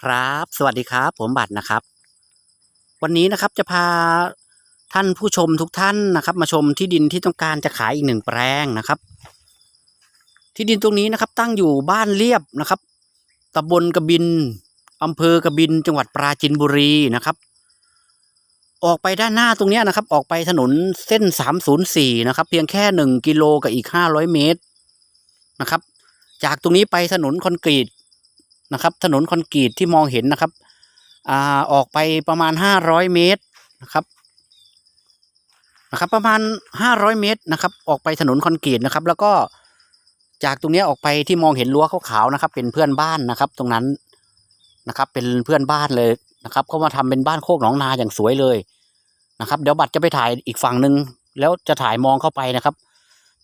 ครับ สวัสดีครับ ผมบัตรนะครับ วันนี้นะครับจะพาท่านผู้ชมทุกท่านนะครับ มาชมที่ดินที่ต้องการจะขายอีกหนึ่งแปลงนะครับ ที่ดินตรงนี้นะครับ ตั้งอยู่บ้านเรียบนะครับตำบลกระบินอำเภอกระบินจังหวัดปราจีนบุรีนะครับ ออกไปด้านหน้าตรงนี้นะครับ ออกไปถนนเส้นสามศูนย์สี่นะครับ เพียงแค่หนึ่งกิโลกับอีกห้าร้อยเมตรนะครับ จากตรงนี้ไปถนนคอนกรีต นะครับ ถนนคอนกรีตที่มองเห็นนะครับอ่าออกไปประมาณห้าร้อยเมตรนะครับนะครับประมาณห้าร้อยเมตรนะครับ ออกไปถนนคอนกรีตนะครับ แล้วก็จากตรงนี้ออกไปที่มองเห็นรั้วขาวๆนะครับ เป็นเพื่อนบ้านนะครับ ตรงนั้นนะครับ เป็นเพื่อนบ้านเลยนะครับเขามาทำเป็นบ้านโคกหนองนาอย่างสวยเลยนะครับ เดี๋ยวบัตรจะไปถ่ายอีกฝั่งหนึ่งแล้วจะถ่ายมองเข้าไปนะครับ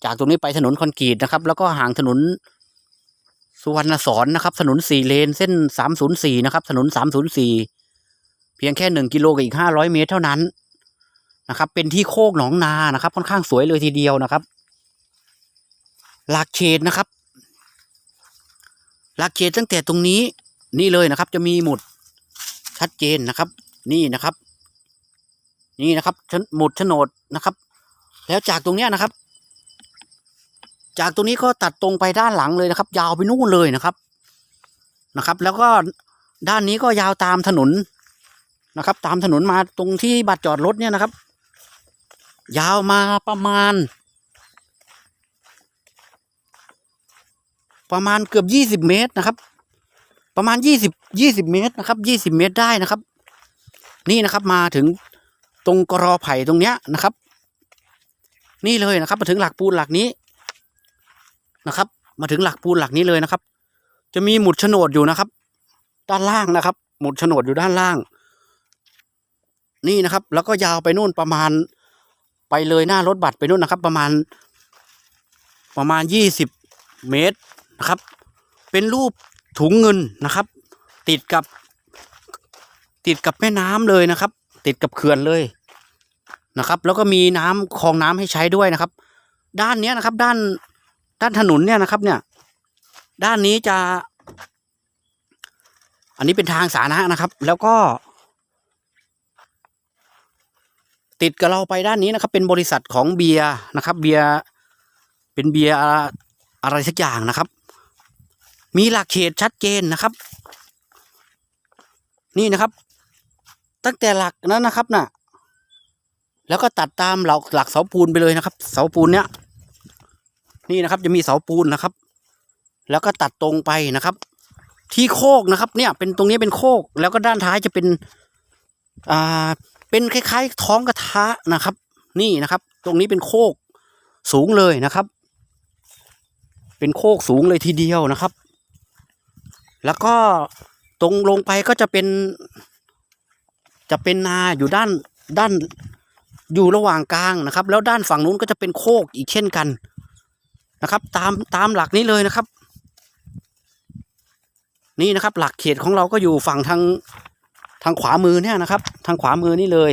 จากตรงนี้ไปถนนคอนกรีตนะครับ แล้วก็ห่างถนน สุวรรณสอนนะครับ ถนนสี่เลนเส้นสามศูนย์สี่นะครับ ถนนสามศูนย์สี่เพียงแค่หนึ่งกิโลกับอีกห้าร้อยเมตรเท่านั้นนะครับ เป็นที่โคกหนองนานะครับ ค่อนข้างสวยเลยทีเดียวนะครับ หลักเขตนะครับ หลักเขตตั้งแต่ตรงนี้นี่เลยนะครับ จะมีหมุดชัดเจนนะครับ นี่นะครับ นี่นะครับหมุดโฉนดนะครับ แล้วจากตรงเนี้ยนะครับ จากตรงนี้ก็ตัดตรงไปด้านหลังเลยนะครับ ยาวไปนู่นเลยนะครับนะครับ แล้วก็ด้านนี้ก็ยาวตามถนนนะครับ ตามถนนมาตรงที่บัตรจอดรถเนี่ยนะครับ ยาวมาประมาณ ประมาณเกือบยี่สิบเมตรนะครับ ประมาณยี่สิบยี่สิบเมตรนะครับยี่สิบเมตรได้นะครับ นี่นะครับมาถึงตรงกรอไผ่ตรงเนี้ยนะครับ นี่เลยนะครับ มาถึงหลักปูนหลักนี้ นะครับ มาถึงหลักปูนหลักนี้เลยนะครับ จะมีหมุดโฉนดอยู่นะครับ ด้านล่างนะครับ หมุดโฉนดอยู่ด้านล่าง นี่นะครับ แล้วก็ยาวไปนู่นประมาณ ไปเลยหน้ารถบัตรไปนู่นนะครับ ประมาณ ประมาณยี่สิบเมตรนะครับ เป็นรูปถุงเงินนะครับ ติดกับติดกับแม่น้ำเลยนะครับ ติดกับเขื่อนเลยนะครับ แล้วก็มีน้ำคลองน้ำให้ใช้ด้วยนะครับ ด้านเนี้ยนะครับ ด้าน ด้านถนนเนี่ยนะครับ เนี่ย ด้านนี้จะ อันนี้เป็นทางสาธารณะนะครับ แล้วก็ ติดกับเราไปด้านนี้นะครับ เป็นบริษัทของเบียร์นะครับ เบียร์เป็นเบียร์อะไรสักอย่างนะครับ มีหลักเขตชัดเจนนะครับ นี่นะครับ ตั้งแต่หลักนั้นนะครับน่ะแล้วก็ตัดตามหลักหลักเสาปูนไปเลยนะครับ เสาปูนเนี้ย นี่นะครับ จะมีเสาปูนนะครับ แล้วก็ตัดตรงไปนะครับ ที่โคกนะครับ เนี่ย เป็นตรงนี้เป็นโคก แล้วก็ด้านท้ายจะเป็น อ่า เป็นคล้ายๆท้องกระทะนะครับ นี่นะครับ ตรงนี้เป็นโคกสูงเลยนะครับ เป็นโคกสูงเลยทีเดียวนะครับ แล้วก็ตรงลงไปก็จะเป็น จะเป็นนาอยู่ด้านด้านอยู่ระหว่างกลางนะครับ แล้วด้านฝั่งนู้นก็จะเป็นโคกอีกเช่นกัน นะครับ ตามตามหลักนี้เลยนะครับ นี่นะครับ หลักเขตของเราก็อยู่ฝั่งทางทางขวามือเนี่ยนะครับ ทางขวามือนี่เลย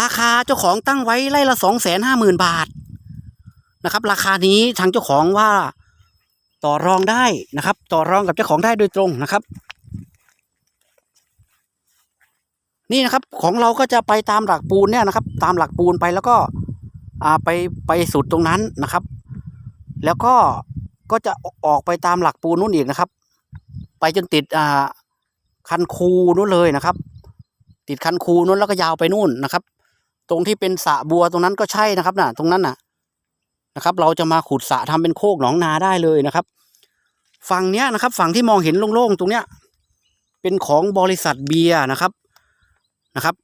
ราคาเจ้าของตั้งไว้ไร่ละสองแสนห้าหมื่นบาทนะครับ ราคานี้ทางเจ้าของว่าต่อรองได้นะครับ ต่อรองกับเจ้าของได้โดยตรงนะครับ นี่นะครับของเราก็จะไปตามหลักปูนเนี่ยนะครับ ตามหลักปูนไปแล้วก็ไปไปสุดตรงนั้นนะครับ แล้วก็ก็จะออกไปตามหลักปูนนู้นอีกนะครับ ไปจนติดคันคูนู้นเลยนะครับ ติดคันคูนู้นแล้วก็ยาวไปนู่นนะครับ ตรงที่เป็นสระบัวตรงนั้นก็ใช่นะครับน่ะ ตรงนั้นน่ะนะครับ เราจะมาขุดสระทำเป็นโคกหนองนาได้เลยนะครับ ฝั่งเนี้ยนะครับ ฝั่งที่มองเห็นโล่งๆตรงเนี้ย เป็นของบริษัทเบียร์นะครับ นะครับ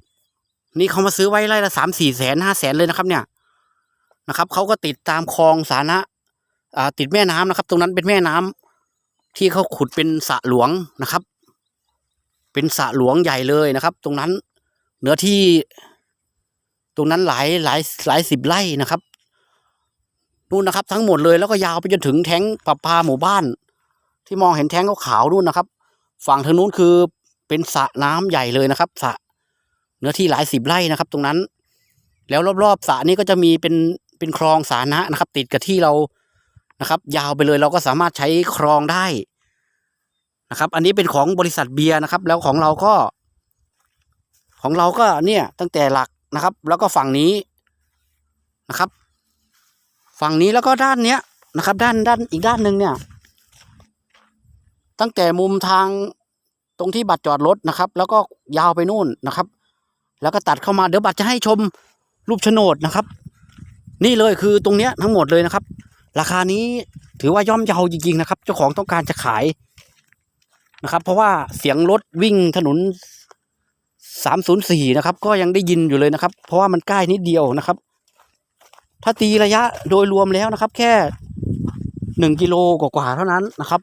นี่เขามาซื้อไว้ไร่ละสามสี่แสนห้าแสนเลยนะครับ เนี่ยนะครับเขาก็ติดตามคลองสาธารณะติดแม่น้ำนะครับ ตรงนั้นเป็นแม่น้ำที่เขาขุดเป็นสระหลวงนะครับ เป็นสระหลวงใหญ่เลยนะครับ ตรงนั้นเนื้อที่ตรงนั้นหลายหลายหลายสิบไร่นะครับนู่นนะครับ ทั้งหมดเลยแล้วก็ยาวไปจนถึงแท้งประปาหมู่บ้าน ที่มองเห็นแท้งขาวๆนู่นนะครับ ฝั่งทางนู้นคือเป็นสระน้ำใหญ่เลยนะครับสระ นื้อที่หลายสิบไร่นะครับ ตรงนั้น แล้วรอบๆสระนี้ก็จะมีเป็นเป็นคลองสาธารณะนะครับ ติดกับที่เรานะครับ ยาวไปเลยเราก็สามารถใช้ครองได้นะครับ อันนี้เป็นของบริษัทเบียร์นะครับ แล้วของเราก็ ของเราก็เนี่ยตั้งแต่หลักนะครับ แล้วก็ฝั่งนี้นะครับ ฝั่งนี้แล้วก็ด้านเนี้ยนะครับ ด้านด้านอีกด้านหนึ่งเนี่ย ตั้งแต่มุมทางตรงที่บัตรจอดรถนะครับ แล้วก็ยาวไปนู่นนะครับ แล้วก็ตัดเข้ามาเดี๋ยวบัตรจะให้ชมรูปโฉนดนะครับ นี่เลยคือตรงเนี้ยทั้งหมดเลยนะครับ ราคานี้ถือว่าย่อมเยาจริงๆนะครับ เจ้าของต้องการจะขายนะครับ เพราะว่าเสียงรถวิ่งถนนสามศูนย์สี่นะครับ ก็ยังได้ยินอยู่เลยนะครับ เพราะว่ามันใกล้นิดเดียวนะครับ ถ้าตีระยะโดยรวมแล้วนะครับ แค่หนึ่งกิโลกว่าๆเท่านั้นนะครับ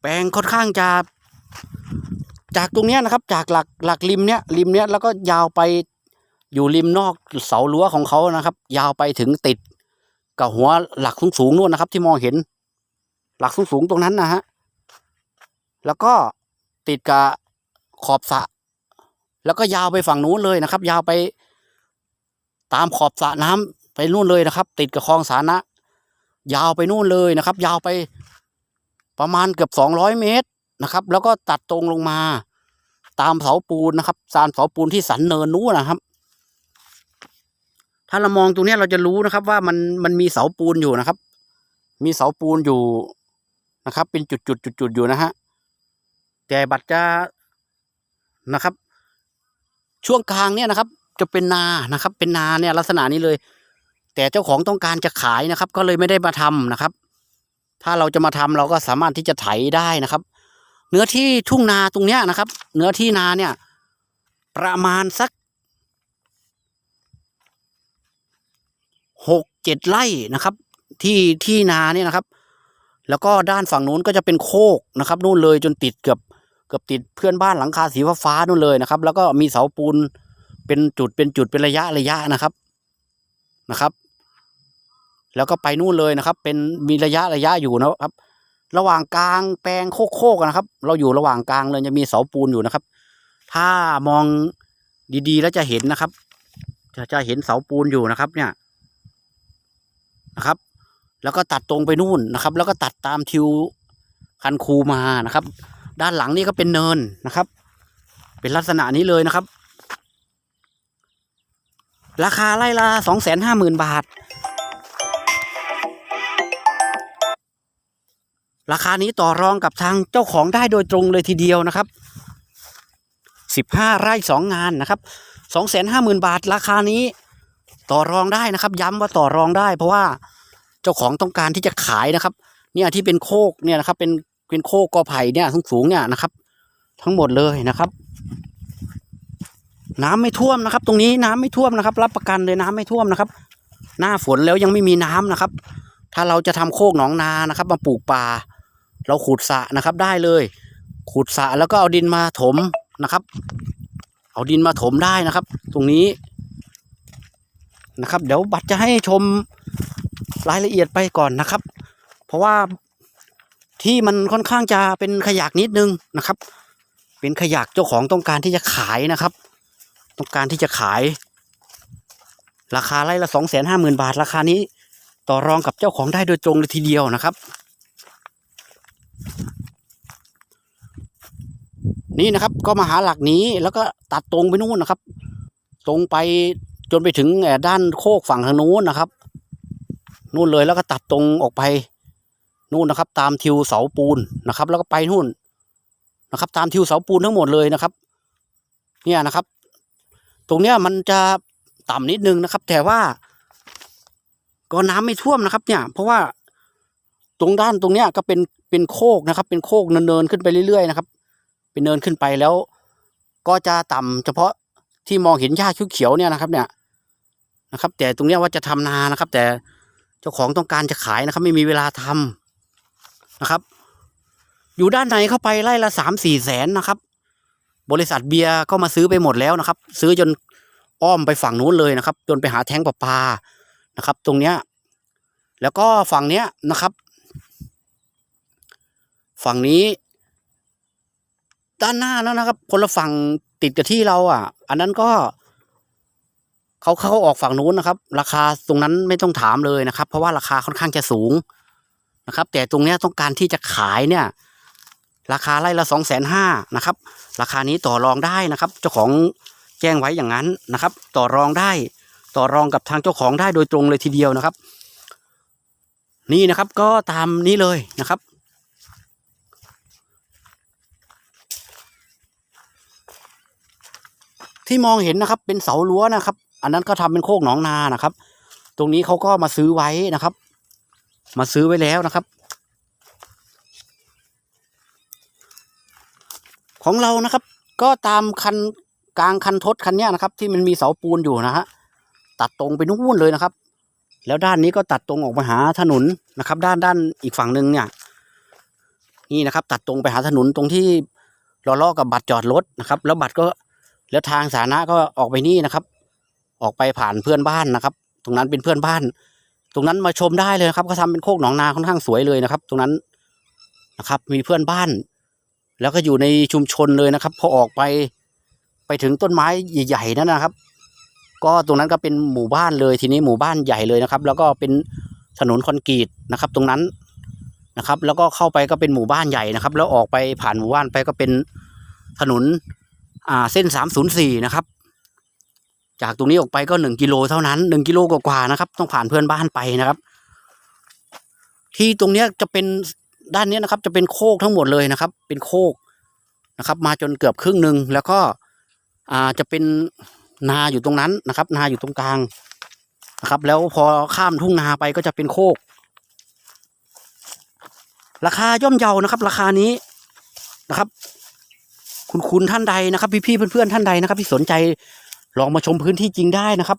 แปลงค่อนข้างจะ จากตรงเนี้ยนะครับ จากหลักหลักริมเนี้ยริมเนี้ยแล้วก็ยาวไปอยู่ริมนอกเสารั้วของเขานะครับ ยาวไปถึงติดกับหัวหลักสูงๆนู่นนะครับ ที่มองเห็น หลักสูงๆตรงนั้นนะฮะแล้วก็ติดกับขอบสระแล้วก็ยาวไปฝั่งนู้นเลยนะครับ ยาวไปตามขอบสระน้ำไปนู่นเลยนะครับ ติดกับคลองสาธารณะยาวไปนู่นเลยนะครับ ยาวไปประมาณเกือบสองร้อยเมตร นะครับ แล้วก็ตัดตรงลงมา ตามเสาปูนนะครับสานเสาปูนที่สันเนินนู้นนะครับ ถ้าเรามองตรงนี้เราจะรู้นะครับ ว่ามันมันมีเสาปูนอยู่นะครับ มีเสาปูนอยู่นะครับ เป็นจุดจุดจุดจุดอยู่นะฮะแต่บัตรจะนะครับ ช่วงกลางเนี่ยนะครับ จะเป็นนานะครับ เป็นนาเนี่ยลักษณะนี้เลย แต่เจ้าของต้องการจะขายนะครับ ก็เลยไม่ได้มาทำนะครับ ถ้าเราจะมาทำเราก็สามารถที่จะไถได้นะครับ เนื้อที่ทุ่งนาตรงเนี้ยนะครับ เนื้อที่นาเนี่ย ประมาณสักหกเจ็ดไร่นะครับ ที่ที่นาเนี่ยนะครับ แล้วก็ด้านฝั่งนู้นก็จะเป็นโคกนะครับนู่นเลยจนติดเกือบเกือบติดเพื่อนบ้านหลังคาสีฟ้าๆนู่นเลยนะครับ แล้วก็มีเสาปูนเป็นจุดเป็นจุดเป็นระยะระยะนะครับนะครับ แล้วก็ไปนู่นเลยนะครับ เป็นมีระยะระยะอยู่นะครับ ระหว่างกลางแปลงโคกๆนะครับ เราอยู่ระหว่างกลางเลยจะมีเสาปูนอยู่นะครับ ถ้ามองดีๆ แล้วจะเห็นนะครับ จะจะเห็นเสาปูนอยู่นะครับ เนี่ยนะครับ แล้วก็ตัดตรงไปนู่นนะครับ แล้วก็ตัดตามทิวคันคูมานะครับ ด้านหลังนี่ก็เป็นเนินนะครับ เป็นลักษณะนี้เลยนะครับ ราคาไร่ละสองแสนห้าหมื่นบาท ราคานี้ต่อรองกับทางเจ้าของได้โดยตรงเลยทีเดียวนะครับสิบห้าไร่สองงานนะครับสองแสนห้าหมื่นบาทราคานี้ต่อรองได้นะครับ ย้ำว่าต่อรองได้ เพราะว่าเจ้าของต้องการที่จะขายนะครับ เนี่ยที่เป็นโคกเนี่ยนะครับ เป็นเป็นโคกกอไผ่เนี่ยสูงสูงๆเนี่ยนะครับ ทั้งหมดเลยนะครับ น้ำไม่ท่วมนะครับ ตรงนี้น้ำไม่ท่วมนะครับ รับประกันเลยน้ำไม่ท่วมนะครับ หน้าฝนแล้วยังไม่มีน้ำนะครับ ถ้าเราจะทำโคกหนองนานะครับ มาปลูกป่า เราขุดสระนะครับได้เลย ขุดสระแล้วก็เอาดินมาถมนะครับ เอาดินมาถมได้นะครับ ตรงนี้นะครับ เดี๋ยวบัตรจะให้ชมรายละเอียดไปก่อนนะครับ เพราะว่าที่มันค่อนข้างจะเป็นขยากนิดนึงนะครับ เป็นขยากเจ้าของต้องการที่จะขายนะครับ ต้องการที่จะขาย ราคาไร่ละสองแสนห้าหมื่นบาท ราคานี้ ต่อรองกับเจ้าของได้โดยตรงเลยทีเดียวนะครับ นี่นะครับก็มาหาหลักนี้แล้วก็ตัดตรงไปนู่นนะครับ ตรงไปจนไปถึงด้านโคกฝั่งทางนู้นนะครับ นู่นเลยแล้วก็ตัดตรงออกไปนู่นนะครับ ตามทิวเสาปูนนะครับ แล้วก็ไปนู่นนะครับ ตามทิวเสาปูนทั้งหมดเลยนะครับ เนี่ยนะครับ ตรงเนี้ยมันจะต่ำนิดนึงนะครับ แต่ว่า ก็น้ำไม่ท่วมนะครับ เนี่ย เพราะว่าตรงด้านตรงเนี้ยก็เป็นเป็นโคกนะครับ เป็นโคกเนินๆขึ้นไปเรื่อยๆนะครับ เป็นเนินขึ้นไปแล้ว ก็จะต่ำเฉพาะที่มองเห็นหญ้าเขียวๆเนี่ยนะครับ เนี่ยนะครับ แต่ตรงเนี้ยว่าจะทำนานะครับ แต่เจ้าของต้องการจะขายนะครับ ไม่มีเวลาทำนะครับ อยู่ด้านในเข้าไปไร่ละสามสี่แสนนะครับ บริษัทเบียร์ก็มาซื้อไปหมดแล้วนะครับ ซื้อจนอ้อมไปฝั่งนู้นเลยนะครับ จนไปหาแท้งประปานะครับ ตรงเนี้ย แล้วก็ฝั่งเนี้ยนะครับ ฝั่งนี้ ด้านหน้านั่นนะครับ คนละฝั่งติดกับที่เราอะ อันนั้นก็เขาเข้าออกฝั่งนู้นนะครับ ราคาตรงนั้นไม่ต้องถามเลยนะครับ เพราะว่าราคาค่อนข้างจะสูงนะครับ แต่ตรงเนี้ยต้องการที่จะขายเนี่ย ราคาไร่ละสองแสนห้านะครับ ราคานี้ต่อรองได้นะครับ เจ้าของแจ้งไว้อย่างนั้นนะครับ ต่อรองได้ ต่อรองกับทางเจ้าของได้โดยตรงเลยทีเดียวนะครับ นี่นะครับก็ตามนี้เลยนะครับ ที่มองเห็นนะครับ เป็นเสารั้วนะครับ อันนั้นก็ทำเป็นโคกหนองนานะครับ ตรงนี้เขาก็มาซื้อไว้นะครับ มาซื้อไว้แล้วนะครับ ของเรานะครับ ก็ตามคันกลางคันทดคันเนี้ยนะครับ ที่มันมีเสาปูนอยู่นะฮะตัดตรงไปนู่นเลยนะครับ แล้วด้านนี้ก็ตัดตรงออกมาหาถนนนะครับ ด้านด้านอีกฝั่งหนึ่งเนี่ย นี่นะครับ ตัดตรงไปหาถนนตรงที่ล้อล้อกับบัตรจอดรถนะครับ แล้วบัตรก็ แล้วทางสาธารณะก็ออกไปนี่นะครับ ออกไปผ่านเพื่อนบ้านนะครับ ตรงนั้นเป็นเพื่อนบ้าน ตรงนั้นมาชมได้เลยครับเขาทำเป็นโคกหนองนาค่อนข้างสวยเลยนะครับ ตรงนั้นนะครับ มีเพื่อนบ้าน แล้วก็อยู่ในชุมชนเลยนะครับพอออกไปไปถึงต้นไม้ใหญ่ๆนั่นนะครับ ก็ตรงนั้นก็เป็นหมู่บ้านเลยทีนี้หมู่บ้านใหญ่เลยนะครับ แล้วก็เป็นถนนคอนกรีตนะครับ ตรงนั้นนะครับ แล้วก็เข้าไปก็เป็นหมู่บ้านใหญ่นะครับ แล้วออกไปผ่านหมู่บ้านไปก็เป็นถนน อ่าเส้นสามศูนย์สี่นะครับ จากตรงนี้ออกไปก็หนึ่งกิโลเท่านั้นหนึ่งกิโลกว่าๆนะครับ ต้องผ่านเพื่อนบ้านไปนะครับ ที่ตรงเนี้ยจะเป็นด้านนี้นะครับ จะเป็นโคกทั้งหมดเลยนะครับ เป็นโคกนะครับ มาจนเกือบครึ่งหนึ่งแล้วก็อ่าจะเป็นนาอยู่ตรงนั้นนะครับ นาอยู่ตรงกลางนะครับ แล้วพอข้ามทุ่งนาไปก็จะเป็นโคก ราคาย่อมเยานะครับ ราคานี้นะครับ คุณคุณท่านใดนะครับ พี่พี่ๆเพื่อนท่านใดนะครับ ที่สนใจลองมาชมพื้นที่จริงได้นะครับ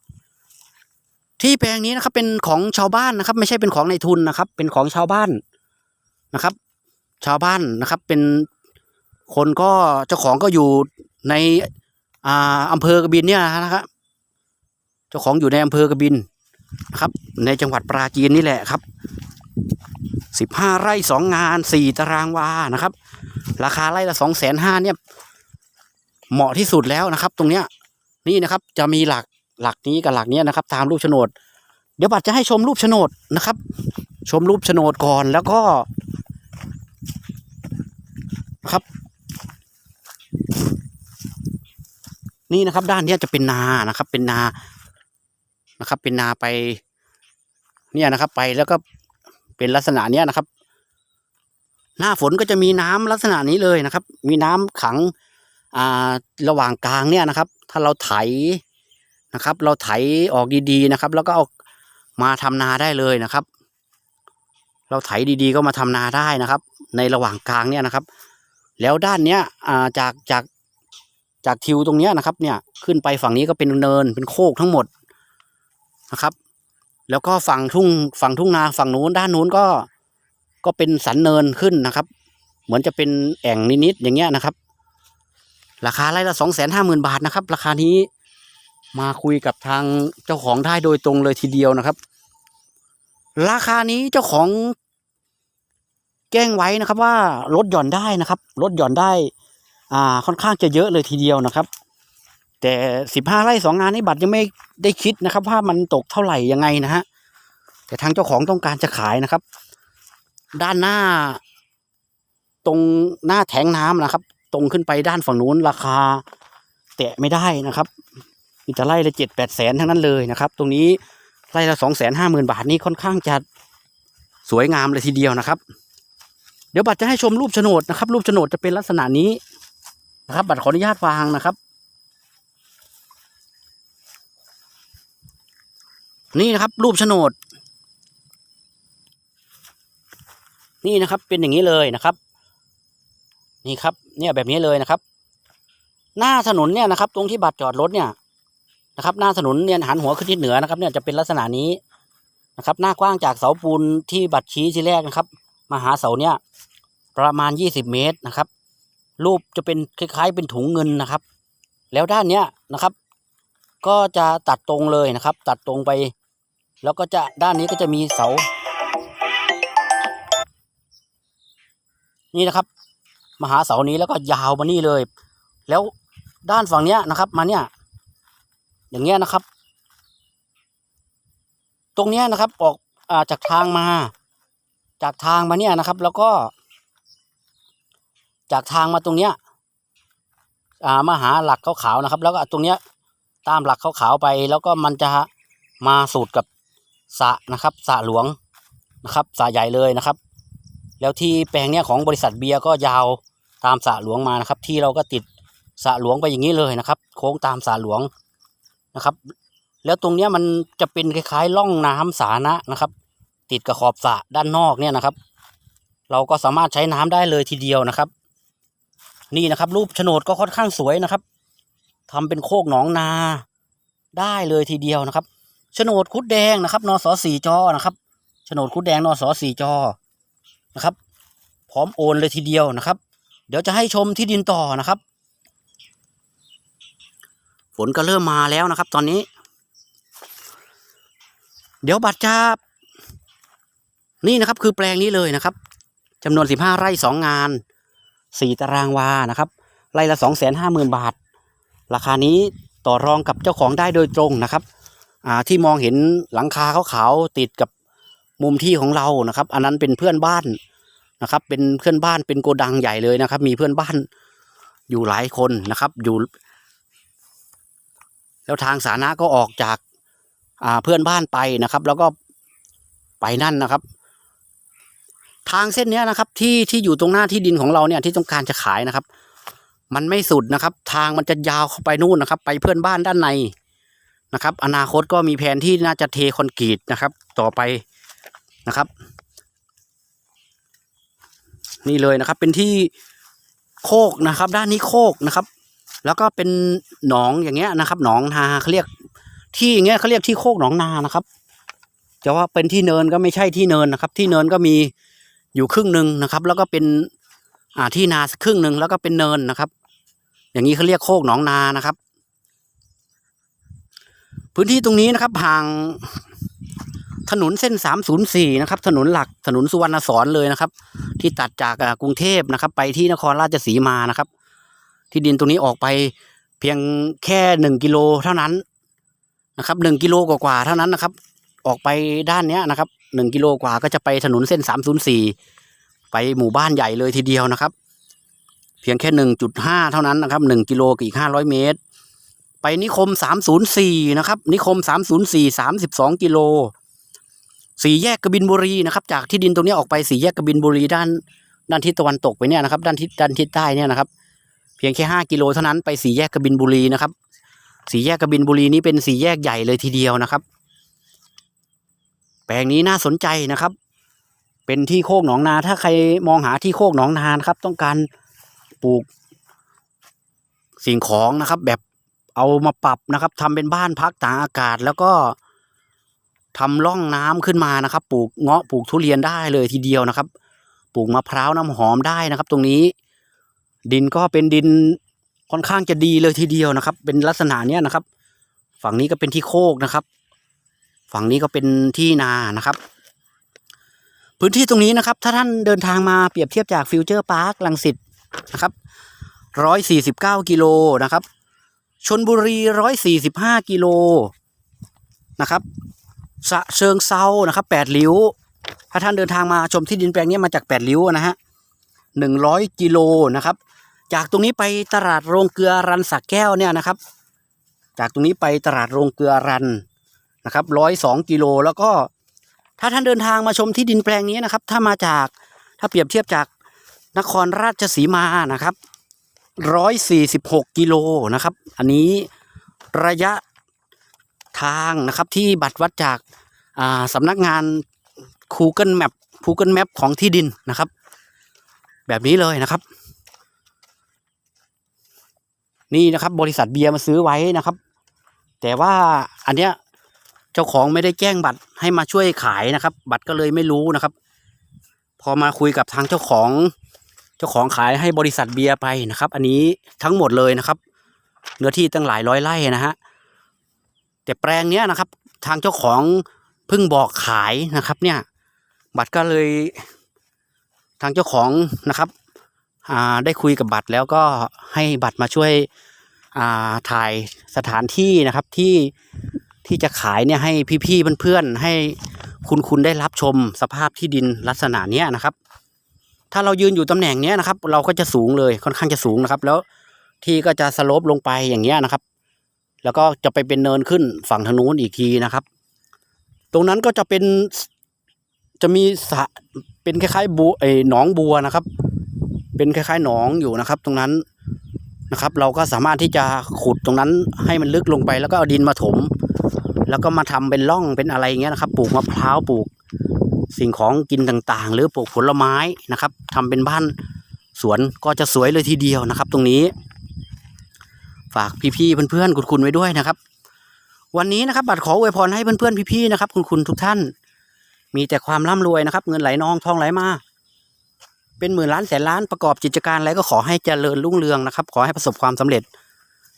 ที่แปลงนี้นะครับ เป็นของชาวบ้านนะครับ ไม่ใช่เป็นของในทุนนะครับ เป็นของชาวบ้านนะครับ ชาวบ้านนะครับ เป็นคนก็เจ้าของก็อยู่ในอ่าอำเภอกระบินเนี่ยนะครับเจ้าของอยู่ในอำเภอกระบินนะครับ ในจังหวัดปราจีนนี่แหละครับสิบห้าไร่สองงานสี่ตารางวานะครับ ราคาไร่ละสองแสนห้าเนี่ย เหมาะที่สุดแล้วนะครับ ตรงเนี้ยนี่นะครับจะมีหลักหลักนี้กับหลักนี้นะครับ ตามรูปโฉนด เดี๋ยวบัตรจะให้ชมรูปโฉนดนะครับ ชมรูปโฉนดก่อนแล้วก็ครับ นี่นะครับด้านเนี้ยจะเป็นนานะครับ เป็นนานะครับ เป็นนาไป เนี่ยนะครับ ไปแล้วก็เป็นลักษณะเนี้ยนะครับ หน้าฝนก็จะมีน้ำลักษณะนี้เลยนะครับ มีน้ำขัง ระหว่างกลางเนี่ยนะครับ ถ้าเราไถนะครับ เราไถออกดีๆนะครับ แล้วก็เอามาทำนาได้เลยนะครับ เราไถดีๆก็มาทำนาได้นะครับ ในระหว่างกลางเนี่ยนะครับ แล้วด้านเนี้ยจากจากจากทิวตรงเนี้ยนะครับ เนี่ยขึ้นไปฝั่งนี้ก็เป็นเนินเป็นโคกทั้งหมดนะครับ แล้วก็ฝั่งทุ่งฝั่งทุ่งนาฝั่งนู้นด้านนู้นก็ก็เป็นสันเนินขึ้นนะครับ เหมือนจะเป็นแอ่งนิดๆอย่างเงี้ยนะครับ ราคาไร่ละสองแสนห้าหมื่นบาทนะครับ ราคานี้มาคุยกับทางเจ้าของได้โดยตรงเลยทีเดียวนะครับ ราคานี้เจ้าของแจ้งไว้นะครับว่าลดหย่อนได้นะครับลดหย่อนได้อ่าค่อนข้างจะเยอะเลยทีเดียวนะครับ แต่สิบห้าไร่สองงานนี้บัตรยังไม่ได้คิดนะครับ ว่ามันตกเท่าไหร่ยังไงนะฮะแต่ทางเจ้าของต้องการจะขายนะครับ ด้านหน้า ตรงหน้าแทงน้ำนะครับ ตรงขึ้นไปด้านฝั่งนู้นราคา แตะไม่ได้นะครับมีแต่ไร่ละเจ็ดแปดแสนทั้งนั้นเลยนะครับ ตรงนี้ไร่ละสองแสนห้าหมื่นบาทนี่ค่อนข้างจะสวยงามเลยทีเดียวนะครับ เดี๋ยวบัตรจะให้ชมรูปโฉนดนะครับ รูปโฉนดจะเป็นลักษณะนี้นะครับ บัตรขออนุญาตวางนะครับ นี่นะครับ รูปโฉนด นี่นะครับเป็นอย่างนี้เลยนะครับ นี่ครับ เนี่ยแบบนี้เลยนะครับ หน้าถนนเนี่ยนะครับ ตรงที่บัตรจอดรถเนี่ยนะครับ หน้าถนนเนี่ยหันหัวขึ้นทิศเหนือนะครับ เนี่ยจะเป็นลักษณะนี้นะครับ หน้ากว้างจากเสาปูนที่บัตรชี้ที่แรกนะครับ มาหาเสาเนี่ย ประมาณยี่สิบเมตรนะครับ รูปจะเป็นคล้ายๆเป็นถุงเงินนะครับ แล้วด้านเนี้ยนะครับ ก็จะตัดตรงเลยนะครับ ตัดตรงไป แล้วก็จะด้านนี้ก็จะมีเสา นี่นะครับ มาหาเสานี้แล้วก็ยาวมานี่เลย แล้วด้านฝั่งเนี้ยนะครับ มาเนี่ย อย่างเงี้ยนะครับ ตรงเนี้ยนะครับออกอาจากทางมา จากทางมาเนี่ยนะครับ แล้วก็ จากทางมาตรงเนี้ยอ่ามาหาหลักขาวๆนะครับ แล้วก็ตรงเนี้ยตามหลักขาวๆไป แล้วก็มันจะมาสูตรกับสะนะครับสะหลวงนะครับสะใหญ่เลยนะครับ แล้วที่แปลงเนี้ยของบริษัทเบียร์ก็ยาว ตามสระหลวงมานะครับ ที่เราก็ติดสระหลวงไปอย่างนี้เลยนะครับ โค้งตามสระหลวงนะครับ แล้วตรงเนี้ยมันจะเป็นคล้ายๆร่องน้ำสาธารณะนะครับ ติดกับขอบสระด้านนอกเนี่ยนะครับ เราก็สามารถใช้น้ำได้เลยทีเดียวนะครับ นี่นะครับ รูปโฉนดก็ค่อนข้างสวยนะครับทำเป็นโคกหนองนาได้เลยทีเดียวนะครับโฉนดคุดแดงนะครับนสสี่จอนะครับโฉนดคุดแดงนสสี่จอนะครับ พร้อมโอนเลยทีเดียวนะครับ ดี๋ยวจะให้ชมที่ดินต่อนะครับ ฝนก็เริ่มมาแล้วนะครับ ตอนนี้ เดี๋ยวบัตรจะนี่นะครับ คือแปลงนี้เลยนะครับจำนวนสิบห้าไร่สองงานสี่ตารางวานะครับ ไร่ละสองแสนห้าหมื่นบาท ราคานี้ต่อรองกับเจ้าของได้โดยตรงนะครับที่มองเห็นหลังคาขาวๆติดกับมุมที่ของเรานะครับ อันนั้นเป็นเพื่อนบ้าน นะครับ เป็นเพื่อนบ้านเป็นโกดังใหญ่เลยนะครับ มีเพื่อนบ้านอยู่หลายคนนะครับ อยู่ แล้วทางสาธารณะก็ออกจากอ่าเพื่อนบ้านไปนะครับ แล้วก็ไปนั่นนะครับ ทางเส้นนี้นะครับ ที่ที่อยู่ตรงหน้าที่ดินของเราเนี่ยที่ต้องการจะขายนะครับ มันไม่สุดนะครับ ทางมันจะยาวเข้าไปนู่นนะครับ ไปเพื่อนบ้านด้านในนะครับ อนาคตก็มีแผนที่น่าจะเทคอนกรีตนะครับ ต่อไปนะครับ นี่เลยนะครับ เป็นที่โคกนะครับ ด้านนี้โคกนะครับ แล้วก็เป็นหนองอย่างเงี้ยนะครับ หนองนาเขาเรียก ที่อย่างเงี้ยเขาเรียกที่โคกหนองนานะครับจะว่าเป็นที่เนินก็ไม่ใช่ที่เนินนะครับ ที่เนินก็มีอยู่ครึ่งหนึ่งนะครับ แล้วก็เป็นอ่าที่นาครึ่งหนึ่งแล้วก็เป็นเนินนะครับ อย่างนี้เขาเรียกโคกหนองนานะครับ พื้นที่ตรงนี้นะครับห่าง ถนนเส้นสามศูนย์สี่นะครับ ถนนหลักถนนสุวรรณสอนเลยนะครับ ที่ตัดจากกรุงเทพนะครับ ไปที่นครราชสีมานะครับ ที่ดินตรงนี้ออกไปเพียงแค่หนึ่งกิโลเท่านั้นนะครับหนึ่งกิโลกว่าๆเท่านั้นนะครับ ออกไปด้านเนี้ยนะครับหนึ่งกิโลกว่าก็จะไปถนนเส้นสามศูนย์สี่ไปหมู่บ้านใหญ่เลยทีเดียวนะครับ เพียงแค่หนึ่งจุดห้าเท่านั้นนะครับหนึ่งกิโลกับอีกห้าร้อยเมตร ไปนิคมสามศูนย์สี่นะครับ นิคมสามศูนย์สี่สามสิบสองกิโล สี่แยกกบินบุรีนะครับจากที่ดินตรงนี้ออกไปสี่แยกกบินบุรีด้านด้านทิศตะวันตกไปเนี่ยนะครับ ด้านทิศด้านทิศใต้เนี่ยนะครับ เพียงแค่ห้ากิโลเท่านั้นไปสี่แยกกบินบุรีนะครับสี่แยกกบินบุรีนี้เป็นสี่แยกใหญ่เลยทีเดียวนะครับ แปลงนี้น่าสนใจนะครับ เป็นที่โคกหนองนา ถ้าใครมองหาที่โคกหนองนานะครับ ต้องการปลูก สิ่งของนะครับ แบบเอามาปรับนะครับทำเป็นบ้านพักตากอากาศแล้วก็ ทำร่องน้ำขึ้นมานะครับ ปลูกเงาะปลูกทุเรียนได้เลยทีเดียวนะครับ ปลูกมะพร้าวน้ำหอมได้นะครับ ตรงนี้ ดินก็เป็นดินค่อนข้างจะดีเลยทีเดียวนะครับ เป็นลักษณะเนี้ยนะครับ ฝั่งนี้ก็เป็นที่โคกนะครับ ฝั่งนี้ก็เป็นที่นานะครับ พื้นที่ตรงนี้นะครับ ถ้าท่านเดินทางมาเปรียบเทียบจากฟิวเจอร์พาร์คลังสิตนะครับร้อยสี่สิบเก้ากิโลนะครับชนบุรีร้อยสี่สิบห้ากิโลนะครับ สะเชิงเซานะครับแปดริ้ว ถ้าท่านเดินทางมาชมที่ดินแปลงนี้มาจากแปดริ้วนะฮะหนึ่งร้อยกิโลนะครับ จากตรงนี้ไปตลาดโรงเกลือรันสักแก้วเนี่ยนะครับ จากตรงนี้ไปตลาดโรงเกลือรันนะครับร้อยสองกิโลแล้วก็ ถ้าท่านเดินทางมาชมที่ดินแปลงนี้นะครับ ถ้ามาจากถ้าเปรียบเทียบจากนครราชสีมานะครับร้อยสี่สิบหกกิโลนะครับ อันนี้ระยะ ทางนะครับที่บัตรวัดจากาสำนักงาน Google Map Google Map ของที่ดินนะครับ แบบนี้เลยนะครับ นี่นะครับบริษัทเบียร์มาซื้อไว้นะครับ แต่ว่าอันเนี้ยเจ้าของไม่ได้แจ้งบัตรให้มาช่วยขายนะครับ บัตรก็เลยไม่รู้นะครับ พอมาคุยกับทางเจ้าของเจ้าของขายให้บริษัทเบียร์ไปนะครับ อันนี้ทั้งหมดเลยนะครับ เนื้อที่ตั้งหลายร้อยไร่นะฮะ แต่แปลงเนี้ยนะครับ ทางเจ้าของเพิ่งบอกขายนะครับ เนี่ย บัตรก็เลย ทางเจ้าของนะครับได้คุยกับบัตรแล้วก็ให้บัตรมาช่วยถ่ายสถานที่นะครับที่ที่จะขายเนี่ยให้พี่ๆเพื่อนๆให้คุณคุณได้รับชมสภาพที่ดินลักษณะเนี้ยนะครับ ถ้าเรายืนอยู่ตำแหน่งเนี้ยนะครับ เราก็จะสูงเลยค่อนข้างจะสูงนะครับ แล้วที่ก็จะสโลปลงไปอย่างเงี้ยนะครับ แล้วก็จะไปเป็นเนินขึ้นฝั่งทางนู้นอีกทีนะครับ ตรงนั้นก็จะเป็นจะมีสะเป็นคล้ายๆบัวไอ้หนองบัวนะครับ เป็นคล้ายๆหนองอยู่นะครับ ตรงนั้นนะครับ เราก็สามารถที่จะขุดตรงนั้นให้มันลึกลงไป แล้วก็เอาดินมาถม แล้วก็มาทำเป็นร่องเป็นอะไรอย่างเงี้ยนะครับ ปลูกมะพร้าวปลูก สิ่งของกินต่างๆ หรือปลูกผลไม้นะครับทำเป็นบ้านสวนก็จะสวยเลยทีเดียวนะครับ ตรงนี้ ฝากพี่ๆเพื่อนๆคุณๆไว้ด้วยนะครับ วันนี้นะครับบัตรขออวยพรให้เพื่อนๆพี่ๆนะครับ คุณๆทุกท่าน มีแต่ความร่ำรวยนะครับ เงินไหลนองทองไหลมาเป็นหมื่นล้านแสนล้านประกอบกิจการอะไรก็ขอให้เจริญรุ่งเรืองนะครับ ขอให้ประสบความสำเร็จ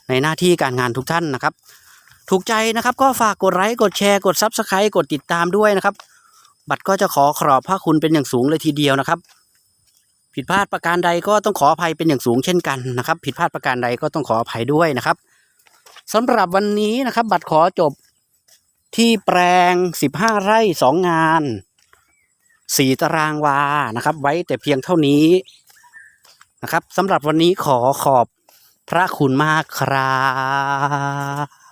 ในหน้าที่การงานทุกท่านนะครับ ถูกใจนะครับก็ฝากกดไลค์กดแชร์กดซับสไครต์กดติดตามด้วยนะครับ บัตรก็จะขอขอบพระคุณเป็นอย่างสูงเลยทีเดียวนะครับ ผิดพลาดประการใดก็ต้องขออภัยเป็นอย่างสูงเช่นกันนะครับ ผิดพลาดประการใดก็ต้องขออภัยด้วยนะครับสำหรับวันนี้นะครับ บัตรขอจบที่แปลงสิบห้าไร่สองงานสี่ตารางวานะครับ ไว้แต่เพียงเท่านี้นะครับสำหรับวันนี้ขอขอบพระคุณมากครับ